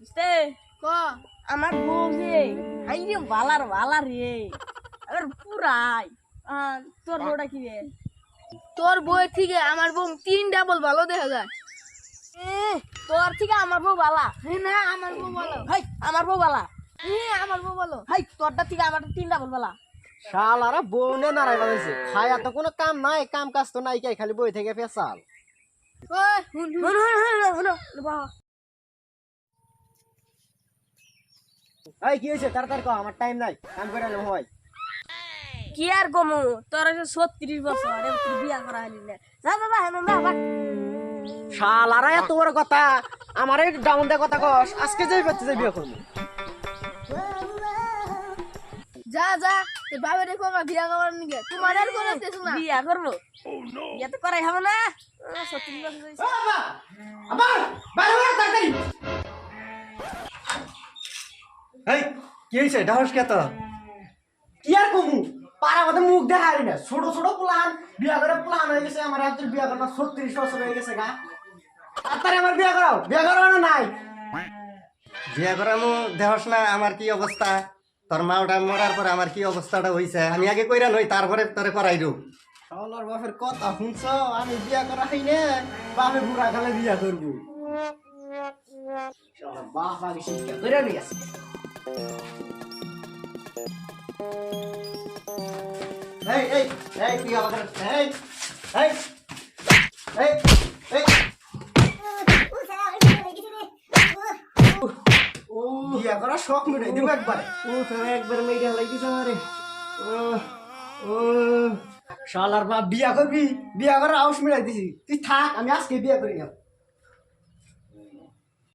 বুঝতে ক আমার বউ রে পুরাই তোর বউটা কি রে তোর বই থেকে আমার বউ তিন ডাবল ভালো দেখা যায় তোর থেকে আমার বউ বালা হ্যাঁ না আমার বউ ভালো হাই আমার বউ বালা হ্যাঁ আমার বউ ভালো হাই তোরটা থেকে আমার তিনটা বল বালা শালারা বউনে নাড়াই বানাইছে খায়া তো কোনো কাম নাই কাম কাজ তো নাই কে খালি বই থেকে পেশাল ওই হুন হুন। হলো হলো হলো হলো বাবা এই কি হয়েছে? তাড়াতাড়ি কও আমার টাইম নাই। কাম করে আলো হয়। কি আর কমু? তোর ছত্রিশ বছর তুই বিয়া করা হলি না। যা বাবা হ্যাঁ বাবা বাবা শালারা এত বড় কথা। আমার এই ডাউন দে কথা কস আজকে যাই করতে যাই বিয়ে করব। যা যা তুই বাবা রেখো আমার বিয়া করার নিকে তোমার আর করে তেছ না। বিয়া করব? বিয়া তো করাই হবে না। ছত্রিশ বছর হয়েছে। আবার! বাইরে বাইরে তাড়াতাড়ি। কি হয়েছে ডাহস কে তো কি আর কমু? পাড়া মধ্যে মুখ দেখা হারি না। ছোট ছোট প্লান। বিয়া করে প্লান হয়ে গেছে। আমার একজন বিয়া করার ছত্রিশ বছর হয়ে গেছে গা। তাড়াতাড়ি আমার বিয়া করাও? বিয়া করানো নাই। বিয়া করামু? দেহস না আমার কি অবস্থা? তোর মা ওটা মরার পরে আমার কি অবস্থাটা হইছে? আমি আগে কইরা নই তারপরে তোরে করাই শালার বাপের কথা শুনছ? আমি বিয়া করা হাই না বাপে বুড়া খালে বিয়া করব। বাপ আগে শিক্ষা করে নিয়ে এই এই এই তুই আমাকে এই এই এই এই বিয়া করা শখ মেটাই দিব একবারে ও তোরে একবার মেয়েটা লাগিছে আমারে ও ও শালার বাপ বিয়া করবি বিয়া করার আউস মেটাই দিছি তুই থাক আমি আজকে বিয়া করি না